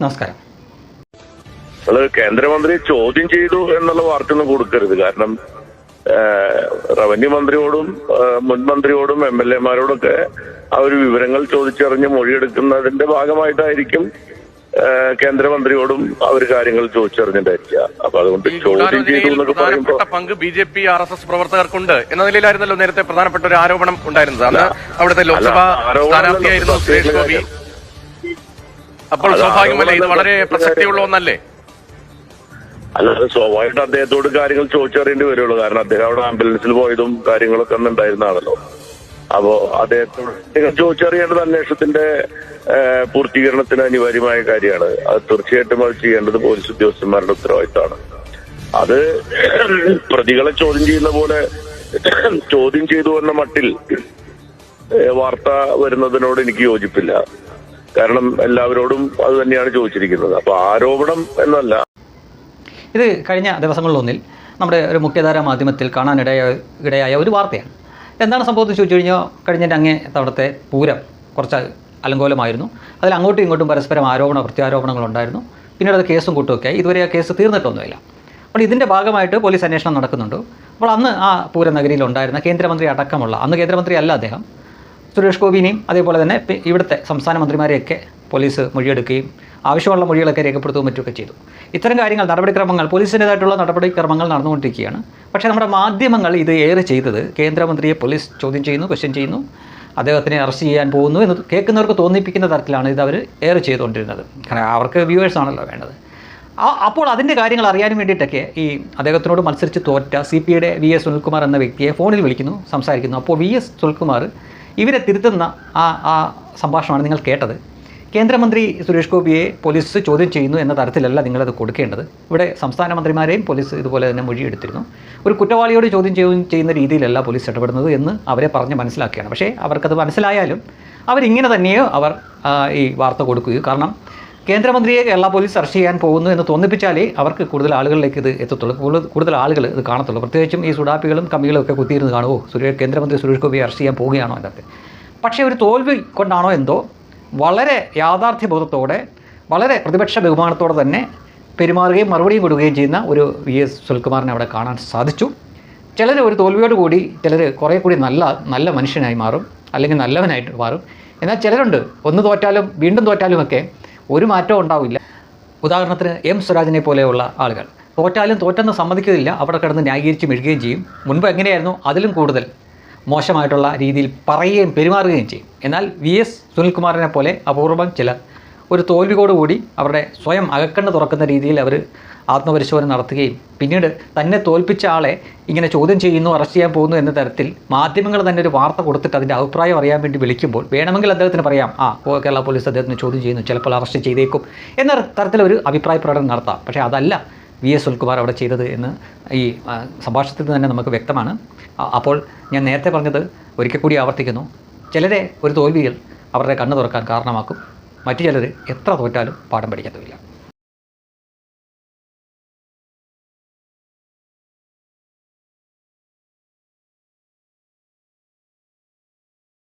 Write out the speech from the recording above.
നമസ്കാരം. അത് കേന്ദ്രമന്ത്രി ചോദ്യം ചെയ്തു എന്നുള്ള വാർത്ത ഒന്നും കൊടുക്കരുത്. കാരണം റവന്യൂ മന്ത്രിയോടും മുൻ മന്ത്രിയോടും എം എൽ എമാരോടൊക്കെ അവർ വിവരങ്ങൾ ചോദിച്ചറിഞ്ഞ് മൊഴിയെടുക്കുന്നതിന്റെ ഭാഗമായിട്ടായിരിക്കും കേന്ദ്രമന്ത്രിയോടും കേന്ദ്രമന്ത്രിയോടും അവർ കാര്യങ്ങൾ ചോദിച്ചറിഞ്ഞിട്ടായിരിക്കുക. അപ്പൊ അതുകൊണ്ട് ചോദ്യം ചെയ്തു എന്നൊക്കെ പറയുമ്പോൾ പങ്ക് B J P R S S പ്രവർത്തകർക്കുണ്ട് എന്ന നിലയിലായിരുന്നല്ലോ നേരത്തെ പ്രധാനപ്പെട്ട ഒരു ആരോപണം ഉണ്ടായിരുന്നത്. അന്ന് അവിടുത്തെ ലോക്സഭാ സ്ഥാനാർത്ഥിയായിരുന്നു സുരേഷ് ഗോപി. അപ്പോൾ സ്വാഭാവികമല്ലേ? ഇത് വളരെ പ്രസക്തിയുള്ള ഒന്നല്ലേ? അല്ലാതെ സ്വാഭാവികമായിട്ട് അദ്ദേഹത്തോട് കാര്യങ്ങൾ ചോദിച്ചറിയേണ്ടി വരുള്ളൂ. കാരണം അദ്ദേഹം അവിടെ ആംബുലൻസിൽ പോയതും കാര്യങ്ങളൊക്കെ അന്ന് ഉണ്ടായിരുന്നതാണല്ലോ അപ്പോ അദ്ദേഹത്തോട് ചോദിച്ചറിയേണ്ടത് അന്വേഷണത്തിന്റെ പൂർത്തീകരണത്തിന് അനിവാര്യമായ കാര്യമാണ്. അത് തീർച്ചയായിട്ടും അത് ചെയ്യേണ്ടത് പോലീസ് ഉദ്യോഗസ്ഥന്മാരുടെ ഉത്തരവാദിത്തമാണ്. അത് പ്രതികളെ ചോദ്യം ചെയ്യുന്ന പോലെ ചോദ്യം ചെയ്തു എന്ന മട്ടിൽ വാർത്ത വരുന്നതിനോട് എനിക്ക് യോജിപ്പില്ല. കാരണം എല്ലാവരോടും അത് തന്നെയാണ് ചോദിച്ചിരിക്കുന്നത്. അപ്പൊ ആരോപണം എന്നല്ല. ഇത് കഴിഞ്ഞ ദിവസങ്ങളിലൊന്നിൽ നമ്മുടെ ഒരു മുഖ്യധാര മാധ്യമത്തിൽ കാണാനിടയ ഇടയായ ഒരു വാർത്തയാണ്. എന്താണ് സംഭവത്തിൽ ചോദിച്ചു കഴിഞ്ഞാൽ കഴിഞ്ഞ അങ്ങേ തവണത്തെ പൂരം കുറച്ച് അലങ്കോലമായിരുന്നു. അതിൽ അങ്ങോട്ടും ഇങ്ങോട്ടും പരസ്പരം ആരോപണ പ്രത്യാരോപണങ്ങളുണ്ടായിരുന്നു പിന്നീട് അത് കേസും കൂട്ടുമൊക്കെ ഇതുവരെ ആ കേസ് തീർന്നിട്ടൊന്നുമില്ല. അപ്പോൾ ഇതിന്റെ ഭാഗമായിട്ട് പോലീസ് അന്വേഷണം നടക്കുന്നുണ്ട്. അപ്പോൾ അന്ന് ആ പൂരനഗരിയിൽ ഉണ്ടായിരുന്ന കേന്ദ്രമന്ത്രി അടക്കമുള്ള അന്ന് കേന്ദ്രമന്ത്രി അല്ല അദ്ദേഹം സുരേഷ് ഗോപിനെയും അതേപോലെ തന്നെ ഇവിടുത്തെ സംസ്ഥാന മന്ത്രിമാരെയൊക്കെ പോലീസ് മൊഴിയെടുക്കുകയും ആവശ്യമുള്ള മൊഴികളൊക്കെ രേഖപ്പെടുത്തുകയും മറ്റുമൊക്കെ ചെയ്തു. ഇത്തരം കാര്യങ്ങൾ നടപടിക്രമങ്ങൾ പോലീസിന്റേതായിട്ടുള്ള നടപടിക്രമങ്ങൾ നടന്നുകൊണ്ടിരിക്കുകയാണ്. പക്ഷേ നമ്മുടെ മാധ്യമങ്ങൾ ഇത് ഏറെ ചെയ്തത് കേന്ദ്രമന്ത്രിയെ പോലീസ് ചോദ്യം ചെയ്യുന്നു ക്വസ്റ്റ്യൻ ചെയ്യുന്നു അദ്ദേഹത്തിനെ അറസ്റ്റ് ചെയ്യാൻ പോകുന്നു എന്ന് കേൾക്കുന്നവർക്ക് തോന്നിപ്പിക്കുന്ന തരത്തിലാണ് ഇത് അവർ ഏറെ ചെയ്തുകൊണ്ടിരുന്നത്. കാരണം അവർക്ക് വ്യൂവേഴ്സ് ആണല്ലോ വേണ്ടത്. അപ്പോൾ അതിന്റെ കാര്യങ്ങൾ അറിയാനും വേണ്ടിയിട്ടൊക്കെ ഈ അദ്ദേഹത്തിനോട് മത്സരിച്ച് തോറ്റ സി പി ഐയുടെ വി എസ് സുനിൽകുമാർ എന്ന വ്യക്തിയെ ഫോണിൽ വിളിക്കുന്നു സംസാരിക്കുന്നു. അപ്പോൾ വി എസ് സുനിൽകുമാർ ഇവരെ തിരുത്തുന്ന ആ ആ സംഭാഷണമാണ് നിങ്ങൾ കേട്ടത്. കേന്ദ്രമന്ത്രി സുരേഷ് ഗോപിയെ പോലീസ് ചോദ്യം ചെയ്യുന്നു എന്ന തരത്തിലല്ല നിങ്ങളത് കൊടുക്കേണ്ടത്. ഇവിടെ സംസ്ഥാന മന്ത്രിമാരെയും പോലീസ് ഇതുപോലെ തന്നെ മൊഴിയെടുത്തിരുന്നു. ഒരു കുറ്റവാളിയോട് ചോദ്യം ചെയ്യും- ചെയ്യുന്ന രീതിയിലല്ല പോലീസ് ഇടപെടുന്നത് എന്ന് അവരെ പറഞ്ഞ് മനസ്സിലാക്കുകയാണ്. പക്ഷേ അവർക്കത് മനസ്സിലായാലും അവരിങ്ങനെ തന്നെയോ അവർ ഈ വാർത്ത കൊടുക്കുകയും. കാരണം കേന്ദ്രമന്ത്രിയെ കേരള പോലീസ് അറസ്റ്റ് ചെയ്യാൻ പോകുന്നു എന്ന് തോന്നിപ്പിച്ചാലേ അവർക്ക് കൂടുതൽ ആളുകളിലേക്ക് ഇത് എത്തത്തുള്ളൂ. കൂടുതൽ ആളുകൾ ഇത് കാണത്തുള്ളൂ. പ്രത്യേകിച്ചും ഈ സുഡാപ്പികളും കമ്മികളും ഒക്കെ കുത്തിയിരുന്ന് കാണുമോ സുരേഷ് കേന്ദ്രമന്ത്രി സുരേഷ് ഗോപിയെ അറസ്റ്റ് ചെയ്യാൻ പോവുകയാണോ എന്നൊക്കെ പക്ഷേ ഒരു തോൽവി കൊണ്ടാണോ എന്തോ വളരെ യാഥാർത്ഥ്യബോധത്തോടെ വളരെ പ്രതിപക്ഷ ബഹുമാനത്തോടെ തന്നെ പെരുമാറുകയും മറുപടിയും കൊടുക്കുകയും ചെയ്യുന്ന ഒരു വി എസ് സുൽകുമാറിനെ അവിടെ കാണാൻ സാധിച്ചു. ചിലർ ഒരു തോൽവിയോട് കൂടി ചിലർ കുറേ കൂടി നല്ല നല്ല മനുഷ്യനായി മാറും അല്ലെങ്കിൽ നല്ലവനായിട്ട് മാറും. എന്നാൽ ചിലരുണ്ട് ഒന്ന് തോറ്റാലും വീണ്ടും തോറ്റാലും ഒക്കെ ഒരു മാറ്റവും ഉണ്ടാവില്ല. ഉദാഹരണത്തിന് എം സ്വരാജിനെ പോലെയുള്ള ആളുകൾ. തോറ്റാലും തോറ്റെന്ന് സമ്മതിക്കുന്നില്ല അവിടെ കിടന്ന് ന്യായീകരിച്ച് മെഴുകുകയും ചെയ്യും. മുൻപ് എങ്ങനെയായിരുന്നു? അതിലും കൂടുതൽ മോശമായിട്ടുള്ള രീതിയിൽ പറയുകയും പെരുമാറുകയും ചെയ്യും. എന്നാൽ വി എസ് സുനിൽകുമാറിനെ പോലെ അപൂർവം ചിലർ ഒരു തോൽവിയോടുകൂടി അവരുടെ സ്വയം അകക്കണ്ണ് തുറക്കുന്ന രീതിയിൽ അവർ ആത്മപരിശോധന നടത്തുകയും പിന്നീട് തന്നെ തോൽപ്പിച്ച ആളെ ഇങ്ങനെ ചോദ്യം ചെയ്യുന്നു അറസ്റ്റ് ചെയ്യാൻ പോകുന്നു എന്ന തരത്തിൽ മാധ്യമങ്ങൾ തന്നെ ഒരു വാർത്ത കൊടുത്തിട്ട് അതിന്റെ അഭിപ്രായം അറിയാൻ വേണ്ടി വിളിക്കുമ്പോൾ വേണമെങ്കിൽ അദ്ദേഹത്തിന് പറയാം ആ കേരള പോലീസ് അദ്ദേഹത്തിന് ചോദ്യം ചെയ്യുന്നു ചിലപ്പോൾ അറസ്റ്റ് ചെയ്തേക്കും എന്ന തരത്തിലൊരു അഭിപ്രായ പ്രകടനം നടത്താം. പക്ഷേ അതല്ല വി എസ് സുൽകുമാർ അവിടെ ചെയ്തത് എന്ന് ഈ സംഭാഷണത്തിൽ തന്നെ നമുക്ക് വ്യക്തമാണ്. അപ്പോൾ ഞാൻ നേരത്തെ പറഞ്ഞത് ഒരിക്കൽ കൂടി ആവർത്തിക്കുന്നു. ചിലരെ ഒരു തോൽവികൾ അവരുടെ കണ്ണു തുറക്കാൻ കാരണമാക്കും. മറ്റു ചിലർ എത്ര തോറ്റാലും പാഠം പഠിക്കത്തുമില്ല